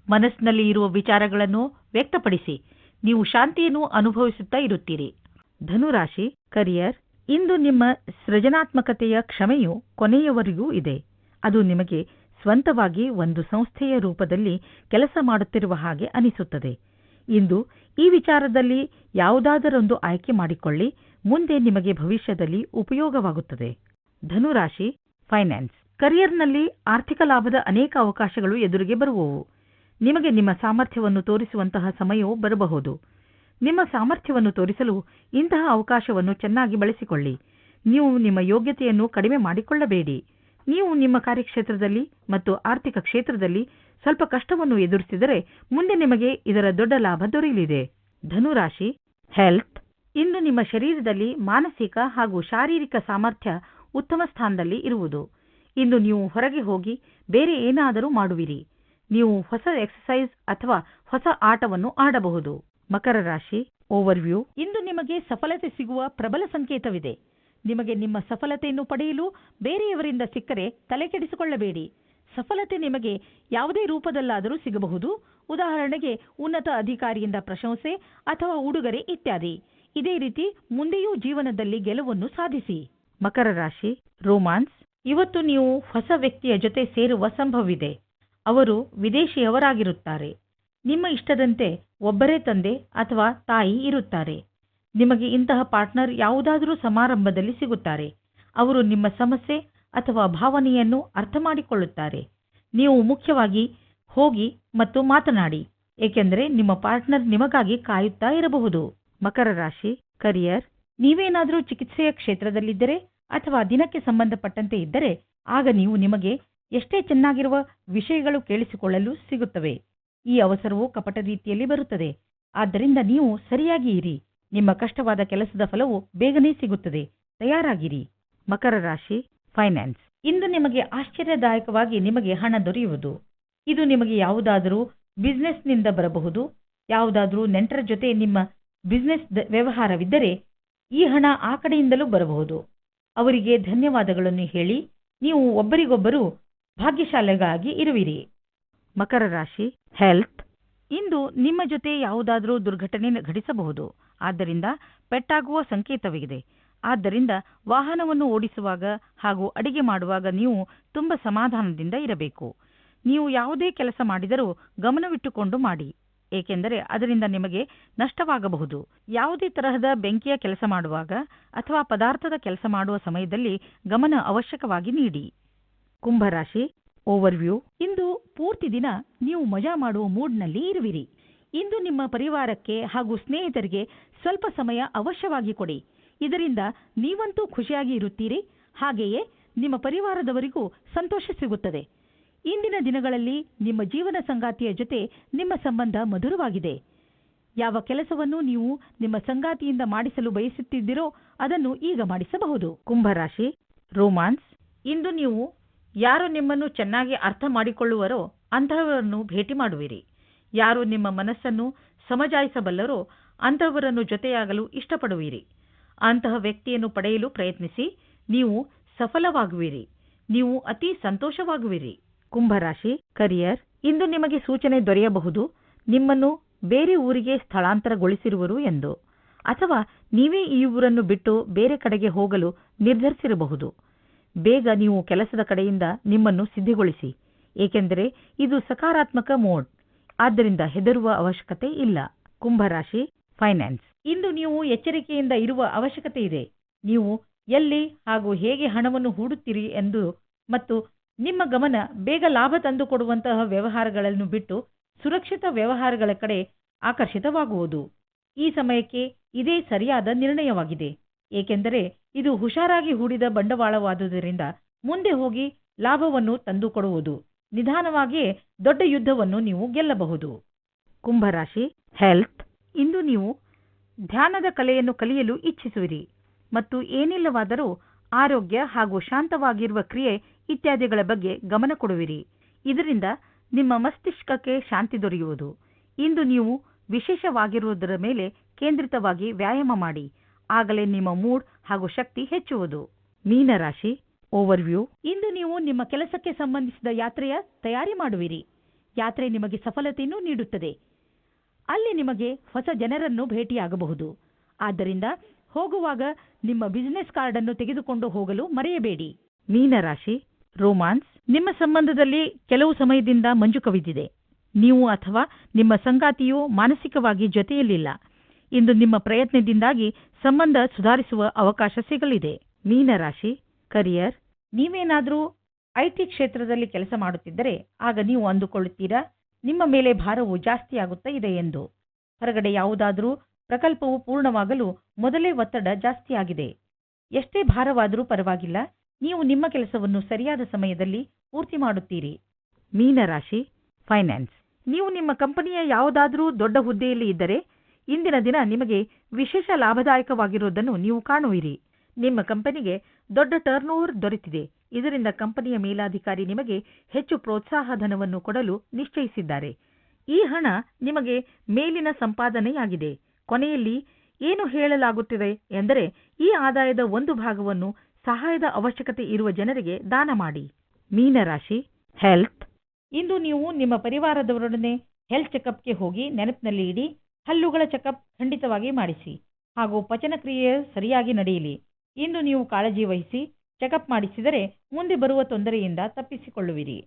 S2: ಮನಸ್ಸಿನಲ್ಲಿ ಇರುವ ವಿಚಾರಗಳನ್ನು ವ್ಯಕ್ತಪಡಿಸಿ, ನೀವು ಶಾಂತಿಯನ್ನು ಅನುಭವಿಸುತ್ತಾ ಇರುತ್ತೀರಿ. ಧನುರಾಶಿ, ಕರಿಯರ್, ಇಂದು ನಿಮ್ಮ ಸೃಜನಾತ್ಮಕತೆಯ ಕ್ಷಮೆಯು ಕೊನೆಯವರೆಗೂ ಇದೆ. ಅದು ನಿಮಗೆ ಸ್ವಂತವಾಗಿ ಒಂದು ಸಂಸ್ಥೆಯ ರೂಪದಲ್ಲಿ ಕೆಲಸ ಮಾಡುತ್ತಿರುವ ಹಾಗೆ ಅನಿಸುತ್ತದೆ. ಇಂದು ಈ ವಿಚಾರದಲ್ಲಿ ಯಾವುದಾದರೊಂದು ಆಯ್ಕೆ ಮಾಡಿಕೊಳ್ಳಿ, ಮುಂದೆ ನಿಮಗೆ ಭವಿಷ್ಯದಲ್ಲಿ ಉಪಯೋಗವಾಗುತ್ತದೆ. ಧನುರಾಶಿ, ಫೈನಾನ್ಸ್. ಕರಿಯರ್ನಲ್ಲಿ ಆರ್ಥಿಕ ಲಾಭದ ಅನೇಕ ಅವಕಾಶಗಳು ಎದುರಿಗೆ ಬರುವವು. ನಿಮಗೆ ನಿಮ್ಮ ಸಾಮರ್ಥ್ಯವನ್ನು ತೋರಿಸುವಂತಹ ಸಮಯವೂ ಬರಬಹುದು. ನಿಮ್ಮ ಸಾಮರ್ಥ್ಯವನ್ನು ತೋರಿಸಲು ಇಂತಹ ಅವಕಾಶವನ್ನು ಚೆನ್ನಾಗಿ ಬಳಸಿಕೊಳ್ಳಿ. ನೀವು ನಿಮ್ಮ ಯೋಗ್ಯತೆಯನ್ನು ಕಡಿಮೆ ಮಾಡಿಕೊಳ್ಳಬೇಡಿ. ನೀವು ನಿಮ್ಮ ಕಾರ್ಯಕ್ಷೇತ್ರದಲ್ಲಿ ಮತ್ತು ಆರ್ಥಿಕ ಕ್ಷೇತ್ರದಲ್ಲಿ ಸ್ವಲ್ಪ ಕಷ್ಟವನ್ನು ಎದುರಿಸಿದರೆ ಮುಂದೆ ನಿಮಗೆ ಇದರ ದೊಡ್ಡ ಲಾಭ ದೊರೆಯಲಿದೆ. ಧನುರಾಶಿ, ಹೆಲ್ತ್. ಇಂದು ನಿಮ್ಮ ಶರೀರದಲ್ಲಿ ಮಾನಸಿಕ ಹಾಗೂ ಶಾರೀರಿಕ ಸಾಮರ್ಥ್ಯ ಉತ್ತಮ ಸ್ಥಾನದಲ್ಲಿ ಇರುವುದು. ಇಂದು ನೀವು ಹೊರಗೆ ಹೋಗಿ ಬೇರೆ ಏನಾದರೂ ಮಾಡುವಿರಿ. ನೀವು ಹೊಸ ಎಕ್ಸಸೈಸ್ ಅಥವಾ ಹೊಸ ಆಟವನ್ನು ಆಡಬಹುದು. ಮಕರ ರಾಶಿ ಓವರ್ವ್ಯೂ ಇಂದು ನಿಮಗೆ ಸಫಲತೆ ಸಿಗುವ ಪ್ರಬಲ ಸಂಕೇತವಿದೆ. ನಿಮಗೆ ನಿಮ್ಮ ಸಫಲತೆಯನ್ನು ಪಡೆಯಲು ಬೇರೆಯವರಿಂದ ಸಿಕ್ಕರೆ ತಲೆಕೆಡಿಸಿಕೊಳ್ಳಬೇಡಿ ಸಫಲತೆ ನಿಮಗೆ ಯಾವುದೇ ರೂಪದಲ್ಲಾದರೂ ಸಿಗಬಹುದು. ಉದಾಹರಣೆಗೆ, ಉನ್ನತ ಅಧಿಕಾರಿಯಿಂದ ಪ್ರಶಂಸೆ ಅಥವಾ ಉಡುಗೊರೆ ಇತ್ಯಾದಿ. ಇದೇ ರೀತಿ ಮುಂದೆಯೂ ಜೀವನದಲ್ಲಿ ಗೆಲುವನ್ನು ಸಾಧಿಸಿ. ಮಕರ ರಾಶಿ, ರೋಮಾನ್ಸ್. ಇವತ್ತು ನೀವು ಹೊಸ ವ್ಯಕ್ತಿಯ ಜೊತೆ ಸೇರುವ ಸಂಭವವಿದೆ. ಅವರು ವಿದೇಶಿಯವರಾಗಿರುತ್ತಾರೆ. ನಿಮ್ಮ ಇಷ್ಟದಂತೆ ಒಬ್ಬರೇ ತಂದೆ ಅಥವಾ ತಾಯಿ ಇರುತ್ತಾರೆ. ನಿಮಗೆ ಇಂತಹ ಪಾರ್ಟ್ನರ್ ಯಾವುದಾದರೂ ಸಮಾರಂಭದಲ್ಲಿ ಸಿಗುತ್ತಾರೆ. ಅವರು ನಿಮ್ಮ ಸಮಸ್ಯೆ ಅಥವಾ ಭಾವನೆಯನ್ನು ಅರ್ಥ ಮಾಡಿಕೊಳ್ಳುತ್ತಾರೆ. ನೀವು ಮುಖ್ಯವಾಗಿ ಹೋಗಿ ಮತ್ತು ಮಾತನಾಡಿ, ಏಕೆಂದರೆ ನಿಮ್ಮ ಪಾರ್ಟ್ನರ್ ನಿಮಗಾಗಿ ಕಾಯುತ್ತಾ ಇರಬಹುದು. ಮಕರ ರಾಶಿ, ಕರಿಯರ್. ನೀವೇನಾದರೂ ಚಿಕಿತ್ಸೆಯ ಕ್ಷೇತ್ರದಲ್ಲಿದ್ದರೆ ಅಥವಾ ದಿನಕ್ಕೆ ಸಂಬಂಧಪಟ್ಟಂತೆ ಇದ್ದರೆ ಆಗ ನೀವು ನಿಮಗೆ ಎಷ್ಟೇ ಚೆನ್ನಾಗಿರುವ ವಿಷಯಗಳು ಕೇಳಿಸಿಕೊಳ್ಳಲು ಸಿಗುತ್ತವೆ. ಈ ಅವಸರವು ಕಪಟ ರೀತಿಯಲ್ಲಿ ಬರುತ್ತದೆ. ಆದ್ದರಿಂದ ನೀವು ಸರಿಯಾಗಿ ಇರಿ. ನಿಮ್ಮ ಕಷ್ಟವಾದ ಕೆಲಸದ ಫಲವು ಬೇಗನೆ ಸಿಗುತ್ತದೆ. ತಯಾರಾಗಿರಿ. ಮಕರ ರಾಶಿ, ಫೈನಾನ್ಸ್. ಇಂದು ನಿಮಗೆ ಆಶ್ಚರ್ಯದಾಯಕವಾಗಿ ನಿಮಗೆ ಹಣ ದೊರೆಯುವುದು. ಇದು ನಿಮಗೆ ಯಾವುದಾದರೂ ಬಿಸ್ನೆಸ್ನಿಂದ ಬರಬಹುದು. ಯಾವುದಾದರೂ ನೆಂಟರ ಜೊತೆ ನಿಮ್ಮ ಬಿಸ್ನೆಸ್ ವ್ಯವಹಾರವಿದ್ದರೆ ಈ ಹಣ ಆ ಕಡೆಯಿಂದಲೂ ಬರಬಹುದು. ಅವರಿಗೆ ಧನ್ಯವಾದಗಳನ್ನು ಹೇಳಿ ನೀವು ಒಬ್ಬರಿಗೊಬ್ಬರು ಭಾಗ್ಯಶಾಲೆಗಾಗಿ ಇರುವಿರಿ. ಮಕರ ರಾಶಿ ಹೆಲ್ತ್ ಇಂದು ನಿಮ್ಮ ಜೊತೆ ಯಾವುದಾದರೂ ದುರ್ಘಟನೆ ಘಟಿಸಬಹುದು ಆದ್ದರಿಂದ ಪೆಟ್ಟಾಗುವ ಸಂಕೇತವಿದೆ. ಆದ್ದರಿಂದ ವಾಹನವನ್ನು ಓಡಿಸುವಾಗ ಹಾಗೂ ಅಡಿಗೆ ಮಾಡುವಾಗ ನೀವು ತುಂಬ ಸಮಾಧಾನದಿಂದ ಇರಬೇಕು. ನೀವು ಯಾವುದೇ ಕೆಲಸ ಮಾಡಿದರೂ ಗಮನವಿಟ್ಟುಕೊಂಡು ಮಾಡಿ. ಏಕೆಂದರೆ ಅದರಿಂದ ನಿಮಗೆ ನಷ್ಟವಾಗಬಹುದು. ಯಾವುದೇ ತರಹದ ಬೆಂಕಿಯ ಕೆಲಸ ಮಾಡುವಾಗ ಅಥವಾ ಪದಾರ್ಥದ ಕೆಲಸ ಮಾಡುವ ಸಮಯದಲ್ಲಿ ಗಮನ ಅವಶ್ಯಕವಾಗಿ ನೀಡಿ. ಕುಂಭರಾಶಿ ಓವರ್ವ್ಯೂ ಇಂದು ಪೂರ್ತಿ ದಿನ ನೀವು ಮಜಾ ಮಾಡುವ ಮೂಡ್ನಲ್ಲಿ ಇರುವಿರಿ. ಇಂದು ನಿಮ್ಮ ಪರಿವಾರಕ್ಕೆ ಹಾಗೂ ಸ್ನೇಹಿತರಿಗೆ ಸ್ವಲ್ಪ ಸಮಯ ಅವಶ್ಯವಾಗಿ ಕೊಡಿ. ಇದರಿಂದ ನೀವಂತೂ ಖುಷಿಯಾಗಿ ಇರುತ್ತೀರಿ. ಹಾಗೆಯೇ ನಿಮ್ಮ ಪರಿವಾರದವರಿಗೂ ಸಂತೋಷ ಸಿಗುತ್ತದೆ. ಇಂದಿನ ದಿನಗಳಲ್ಲಿ ನಿಮ್ಮ ಜೀವನ ಸಂಗಾತಿಯ ಜೊತೆ ನಿಮ್ಮ ಸಂಬಂಧ ಮಧುರವಾಗಿದೆ. ಯಾವ ಕೆಲಸವನ್ನು ನೀವು ನಿಮ್ಮ ಸಂಗಾತಿಯಿಂದ ಮಾಡಿಸಲು ಬಯಸುತ್ತಿದ್ದೀರೋ ಅದನ್ನು ಈಗ ಮಾಡಿಸಬಹುದು. ಕುಂಭರಾಶಿ ರೋಮಾನ್ಸ್. ಇಂದು ನೀವು ಯಾರು ನಿಮ್ಮನ್ನು ಚೆನ್ನಾಗಿ ಅರ್ಥ ಮಾಡಿಕೊಳ್ಳುವರೋ ಅಂತಹವರನ್ನು ಭೇಟಿ ಮಾಡುವಿರಿ. ಯಾರು ನಿಮ್ಮ ಮನಸ್ಸನ್ನು ಸಮಜಾಯಿಸಬಲ್ಲರೋ ಅಂತಹವರನ್ನು ಜೊತೆಯಾಗಲು ಇಷ್ಟಪಡುವಿರಿ. ಅಂತಹ ವ್ಯಕ್ತಿಯನ್ನು ಪಡೆಯಲು ಪ್ರಯತ್ನಿಸಿ ನೀವು ಸಫಲವಾಗುವಿರಿ. ನೀವು ಅತಿ ಸಂತೋಷವಾಗುವಿರಿ. ಕುಂಭರಾಶಿ ಕರಿಯರ್ ಇಂದು ನಿಮಗೆ ಸೂಚನೆ ದೊರೆಯಬಹುದು, ನಿಮ್ಮನ್ನು ಬೇರೆ ಊರಿಗೆ ಸ್ಥಳಾಂತರಗೊಳಿಸಿರುವರು ಎಂದು. ಅಥವಾ ನೀವೇ ಈ ಊರನ್ನು ಬಿಟ್ಟು ಬೇರೆ ಕಡೆಗೆ ಹೋಗಲು ನಿರ್ಧರಿಸಿರಬಹುದು. ಬೇಗ ನೀವು ಕೆಲಸದ ಕಡೆಯಿಂದ ನಿಮ್ಮನ್ನು ಸಿದ್ಧಿಗೊಳಿಸಿ. ಏಕೆಂದರೆ ಇದು ಸಕಾರಾತ್ಮಕ ಮೋಡ್. ಆದ್ದರಿಂದ ಹೆದರುವ ಅವಶ್ಯಕತೆ ಇಲ್ಲ. ಕುಂಭರಾಶಿ ಫೈನಾನ್ಸ್ ಇಂದು ನೀವು ಎಚ್ಚರಿಕೆಯಿಂದ ಇರುವ ಅವಶ್ಯಕತೆ ಇದೆ. ನೀವು ಎಲ್ಲಿ ಹಾಗೂ ಹೇಗೆ ಹಣವನ್ನು ಹೂಡುತ್ತೀರಿ ಎಂದು ಮತ್ತು ನಿಮ್ಮ ಗಮನ ಬೇಗ ಲಾಭ ತಂದುಕೊಡುವಂತಹ ವ್ಯವಹಾರಗಳನ್ನು ಬಿಟ್ಟು ಸುರಕ್ಷಿತ ವ್ಯವಹಾರಗಳ ಕಡೆ ಆಕರ್ಷಿತವಾಗುವುದು. ಈ ಸಮಯಕ್ಕೆ ಇದೇ ಸರಿಯಾದ ನಿರ್ಣಯವಾಗಿದೆ. ಏಕೆಂದರೆ ಇದು ಹುಷಾರಾಗಿ ಹೂಡಿದ ಬಂಡವಾಳವಾದುದರಿಂದ ಮುಂದೆ ಹೋಗಿ ಲಾಭವನ್ನು ತಂದುಕೊಡುವುದು ನಿಧಾನವಾಗಿಯೇ ದೊಡ್ಡ ಯುದ್ಧವನ್ನು ನೀವು ಗೆಲ್ಲಬಹುದು. ಕುಂಭರಾಶಿ ಹೆಲ್ತ್ ಇಂದು ನೀವು ಧ್ಯಾನದ ಕಲೆಯನ್ನು ಕಲಿಯಲು ಇಚ್ಛಿಸುವಿರಿ. ಮತ್ತು ಏನಿಲ್ಲವಾದರೂ ಆರೋಗ್ಯ ಹಾಗೂ ಶಾಂತವಾಗಿರುವ ಕ್ರಿಯೆ ಇತ್ಯಾದಿಗಳ ಬಗ್ಗೆ ಗಮನ ಕೊಡುವಿರಿ. ಇದರಿಂದ ನಿಮ್ಮ ಮಸ್ತಿಷ್ಕಕ್ಕೆ ಶಾಂತಿ ದೊರೆಯುವುದು. ಇಂದು ನೀವು ವಿಶೇಷವಾಗಿರುವುದರ ಮೇಲೆ ಕೇಂದ್ರಿತವಾಗಿ ವ್ಯಾಯಾಮ ಮಾಡಿ. ಆಗಲೇ ನಿಮ್ಮ ಮೂಡ್ ಹಾಗೂ ಶಕ್ತಿ ಹೆಚ್ಚುವುದು. ಮೀನರಾಶಿ ಓವರ್ವ್ಯೂ ಇಂದು ನೀವು ನಿಮ್ಮ ಕೆಲಸಕ್ಕೆ ಸಂಬಂಧಿಸಿದ ಯಾತ್ರೆಯ ತಯಾರಿ ಮಾಡುವಿರಿ. ಯಾತ್ರೆ ನಿಮಗೆ ಸಫಲತೆಯನ್ನು ನೀಡುತ್ತದೆ. ಅಲ್ಲಿ ನಿಮಗೆ ಹೊಸ ಜನರನ್ನು ಭೇಟಿಯಾಗಬಹುದು. ಆದ್ದರಿಂದ ಹೋಗುವಾಗ ನಿಮ್ಮ ಬಿಸಿನೆಸ್ ಕಾರ್ಡ್ ಅನ್ನು ತೆಗೆದುಕೊಂಡು ಹೋಗಲು ಮರೆಯಬೇಡಿ. ಮೀನರಾಶಿ ರೋಮಾನ್ಸ್ ನಿಮ್ಮ ಸಂಬಂಧದಲ್ಲಿ ಕೆಲವು ಸಮಯದಿಂದ ಮಂಜು ಕವಿದಿದೆ. ನೀವು ಅಥವಾ ನಿಮ್ಮ ಸಂಗಾತಿಯು ಮಾನಸಿಕವಾಗಿ ಜೊತೆಯಲ್ಲಿಲ್ಲ. ಇಂದು ನಿಮ್ಮ ಪ್ರಯತ್ನದಿಂದಾಗಿ ಸಂಬಂಧ ಸುಧಾರಿಸುವ ಅವಕಾಶ ಸಿಗಲಿದೆ. ಮೀನರಾಶಿ ಕರಿಯರ್ ನೀವೇನಾದರೂ ಐಟಿ ಕ್ಷೇತ್ರದಲ್ಲಿ ಕೆಲಸ ಮಾಡುತ್ತಿದ್ದರೆ ಆಗ ನೀವು ಅಂದುಕೊಳ್ಳುತ್ತೀರಾ? ನಿಮ್ಮ ಮೇಲೆ ಭಾರವು ಜಾಸ್ತಿಯಾಗುತ್ತಾ ಇದೆ ಎಂದು. ಹೊರಗಡೆ ಯಾವುದಾದರೂ ಪ್ರಕಲ್ಪವು ಪೂರ್ಣವಾಗಲು ಮೊದಲೇ ಒತ್ತಡ ಜಾಸ್ತಿಯಾಗಿದೆ. ಎಷ್ಟೇ ಭಾರವಾದರೂ ಪರವಾಗಿಲ್ಲ, ನೀವು ನಿಮ್ಮ ಕೆಲಸವನ್ನು ಸರಿಯಾದ ಸಮಯದಲ್ಲಿ ಪೂರ್ತಿ ಮಾಡುತ್ತೀರಿ. ಮೀನರಾಶಿ, ಫೈನಾನ್ಸ್. ನೀವು ನಿಮ್ಮ ಕಂಪನಿಯ ಯಾವುದಾದರೂ ದೊಡ್ಡ ಹುದ್ದೆಯಲ್ಲಿ ಇದ್ದರೆ, ಇಂದಿನ ದಿನ ನಿಮಗೆ ವಿಶೇಷ ಲಾಭದಾಯಕವಾಗಿರುವುದನ್ನು ನೀವು ಕಾಣುವಿರಿ. ನಿಮ್ಮ ಕಂಪನಿಗೆ ದೊಡ್ಡ ಟರ್ನ್ಓವರ್ ದೊರೆತಿದೆ. ಇದರಿಂದ ಕಂಪನಿಯ ಮೇಲಾಧಿಕಾರಿ ನಿಮಗೆ ಹೆಚ್ಚು ಪ್ರೋತ್ಸಾಹ ಧನವನ್ನು ಕೊಡಲು ನಿಶ್ಚಯಿಸಿದ್ದಾರೆ. ಈ ಹಣ ನಿಮಗೆ ಮೇಲಿನ ಸಂಪಾದನೆಯಾಗಿದೆ. ಕೊನೆಯಲ್ಲಿ ಏನು ಹೇಳಲಾಗುತ್ತಿದೆ ಎಂದರೆ ಈ ಆದಾಯದ ಒಂದು ಭಾಗವನ್ನು ಸಹಾಯದ ಅವಶ್ಯಕತೆ ಇರುವ ಜನರಿಗೆ ದಾನ ಮಾಡಿ. ಮೀನರಾಶಿ ಹೆಲ್ತ್ ಇಂದು ನೀವು ನಿಮ್ಮ ಪರಿವಾರದವರೊಡನೆ ಹೆಲ್ತ್ ಚೆಕಪ್ಗೆ ಹೋಗಿ ನೆನಪಿನಲ್ಲಿ ಇಡಿ, ಹಲ್ಲುಗಳ ಚೆಕಪ್ ಖಂಡಿತವಾಗಿ ಮಾಡಿಸಿ ಹಾಗೂ ಪಚನ ಕ್ರಿಯೆ ಸರಿಯಾಗಿ ನಡೆಯಲಿ. ಇಂದು ನೀವು ಕಾಳಜಿ ವಹಿಸಿ ಚೆಕಪ್ ಮಾಡಿಸಿದರೆ ಮುಂದೆ ಬರುವ ತೊಂದರೆಯಿಂದ ತಪ್ಪಿಸಿಕೊಳ್ಳುವಿರಿ.